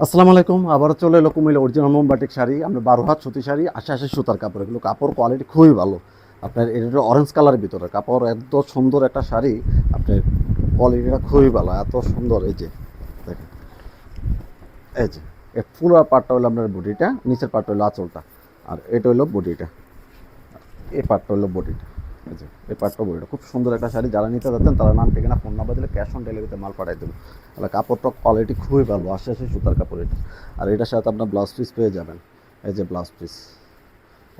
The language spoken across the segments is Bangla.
আসসালামু আলাইকুম, আবারও চলে এলো কুমিল্লা অরিজিনাল মোমবাটিক শাড়ি, আমরা বারো হাত সুতি শাড়ি আশি আশি সুতার কাপড় এগুলো কাপড় কোয়ালিটি খুবই ভালো। আপনার এটা অরেঞ্জ কালারের ভিতরে, কাপড় এত সুন্দর একটা শাড়ি, আপনার কোয়ালিটিটা খুবই ভালো, এত সুন্দর, এই যে, দেখেন। এই যে এর পুরো পার্টটা হলো আপনার বডিটা নিচের পার্টটা হলো আঁচলটা, আর এটা হলো বডিটা এই পার্টটা হলো বডিটা এই যে, এই পার্টটা বডিটা খুব সুন্দর একটা শাড়ি, যারা নিতে যাচ্ছেন, তারা নাম ঠিকানা ফোন নাম্বার দিলে ক্যাশ অন ডেলিভারিতে মাল পাঠাই দেবো তাহলে কাপড়টা কোয়ালিটি খুবই ভালো আশি আশি সুতার কাপড় এটা। আর এটার সাথে আপনার ব্লাউজ পিস পেয়ে যাবেন। এই যে ব্লাউজ পিস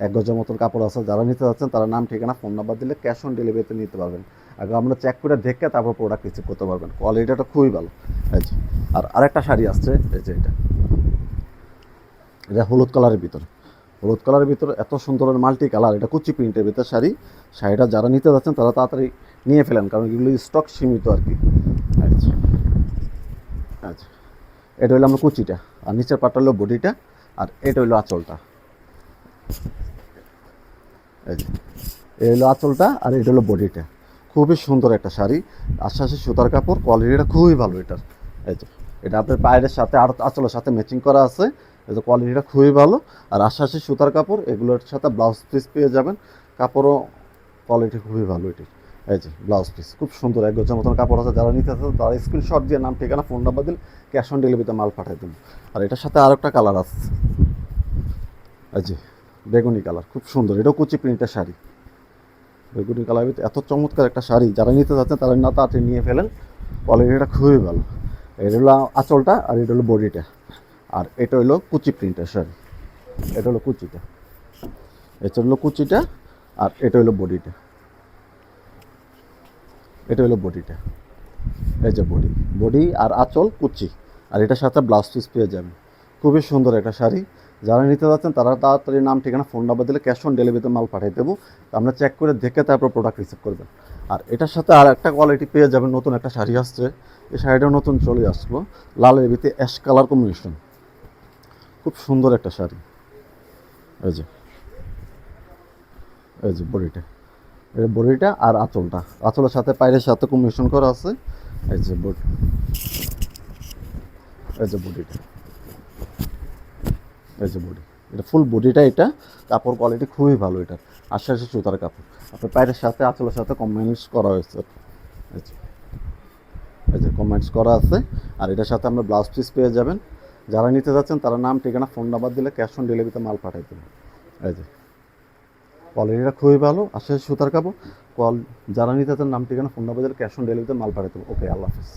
এক গজের মতন কাপড় আছে, যারা নিতে যাচ্ছেন, তারা নাম, ঠিকানা ফোন নাম্বার দিলে ক্যাশ অন ডেলিভারিতে নিতে পারবেন। আগে আমরা চেক করে দেখে তারপর প্রোডাক্ট রিসিভ করতে পারবেন। কোয়ালিটিটা খুবই ভালো। আর আরেকটা শাড়ি আসছে, এই যে এটা। এটা হলুদ কালারের ভিতরে। হলুদ কালারের ভিতরে এত সুন্দর মাল্টি কালার এটা কুচি প্রিন্টের ভিতরে শাড়ি। শাড়িটা যারা নিতে যাচ্ছেন তারা তাড়াতাড়ি নিয়ে ফেলেন কারণ এগুলো স্টক সীমিত আর কি। আচ্ছা। আচ্ছা। এটা হলো আমার কুচিটা আর নিচের পাটটা হলো বডিটা আর এটা হলো আঁচলটা। এই যে এই হলো আঁচলটা আর এটা হলো বডিটা। খুবই সুন্দর একটা শাড়ি আশ্বাসী সুতার কাপড় কোয়ালিটিটা খুবই ভালো এটার। এই যে এটা আপনার পায়ের সাথে আর আঁচলের সাথে ম্যাচিং করা আছে যে কোয়ালিটিটা খুবই ভালো। আর আশ্বাসী সুতার কাপড়, এগুলোর সাথে ব্লাউজ পিস পেয়ে যাবেন। কাপড়ও কোয়ালিটি খুবই ভালো এটি এই যে ব্লাউজ পিস খুব সুন্দর, এক গজের মতন কাপড় আছে। যারা নিতে চান তারা স্ক্রিনশট দিয়ে নাম, ঠিকানা ফোন নাম্বার দিলে ক্যাশ অন ডেলিভারিতে মাল পাঠিয়ে দেবেন। আর এটার সাথে আর একটা কালার আছে। এই যে, বেগুনি কালার খুব সুন্দর। এটাও কুচি প্রিন্টের শাড়ি। বেগুনি কালার এত চমৎকার একটা শাড়ি। যারা নিতে চাচ্ছেন তারা না তাড়াতাড়ি নিয়ে ফেলেন। কোয়ালিটিটা খুবই ভালো। এটা হলো আঁচলটা আর এটা হলো বডিটা। আর এটা হলো কুচি প্রিন্টের শাড়ি এটা হলো কুচিটা। এটা হলো কুচিটা আর এটা হলো বডিটা। এটা হলো বডিটা। এই যে বডি। বডি আর আঁচল কুচি। আর এটার সাথে ব্লাউজ পিস পেয়ে যাবেন। খুবই সুন্দর একটা শাড়ি। যারা নিতে যাচ্ছেন, তারা তাড়াতাড়ি নাম, ঠিকানা ফোন নাম্বার দিলে ক্যাশ অন ডেলিভারিতে মাল পাঠিয়ে দেবো। আমরা চেক করে দেখে তারপর প্রোডাক্ট রিসিভ করবেন। আর এটার সাথে আর একটা কোয়ালিটি পেয়ে যাবেন, নতুন একটা শাড়ি আসছে। এই শাড়িটা নতুন চলে আসলো। লালের ভিতরে অ্যাশ কালার কম্বিনেশন খুব সুন্দর একটা শাড়ি। এই যে। এই যে বডিটা। এই বডিটা আর আঁচলটা। আঁচলের সাথে পায়ের সাথে কম্বিনেশন করা আছে। এই যে বডি। এই যে বডিটা। এই যে বডি। এটা ফুল বডিটা এটা। কাপড় কোয়ালিটি খুবই ভালো এটা আশ্বাসী সুতার কাপড়। আপনার পায়ের সাথে, আঁচলের সাথে কম্বাইন্স করা হয়েছে। এই যে। কমেন্টস করা আছে। আর এটার সাথে আমরা ব্লাউজ পিস পেয়ে যাবেন। যারা নিতে যাচ্ছেন, তারা নাম, ঠিকানা ফোন নাম্বার দিলে ক্যাশ অন ডেলিভারিতে মাল পাঠাই দেবেন। এই যে কোয়ালিটিটা খুবই ভালো আসলে সুতার কাপড়। কল যারা নিতে চান নাম, ঠিকানা ফোন নাম্বার দিলে ক্যাশ অন ডেলিভারিতে মাল পাঠাই দেবো ওকে আল্লাহ হাফিজ।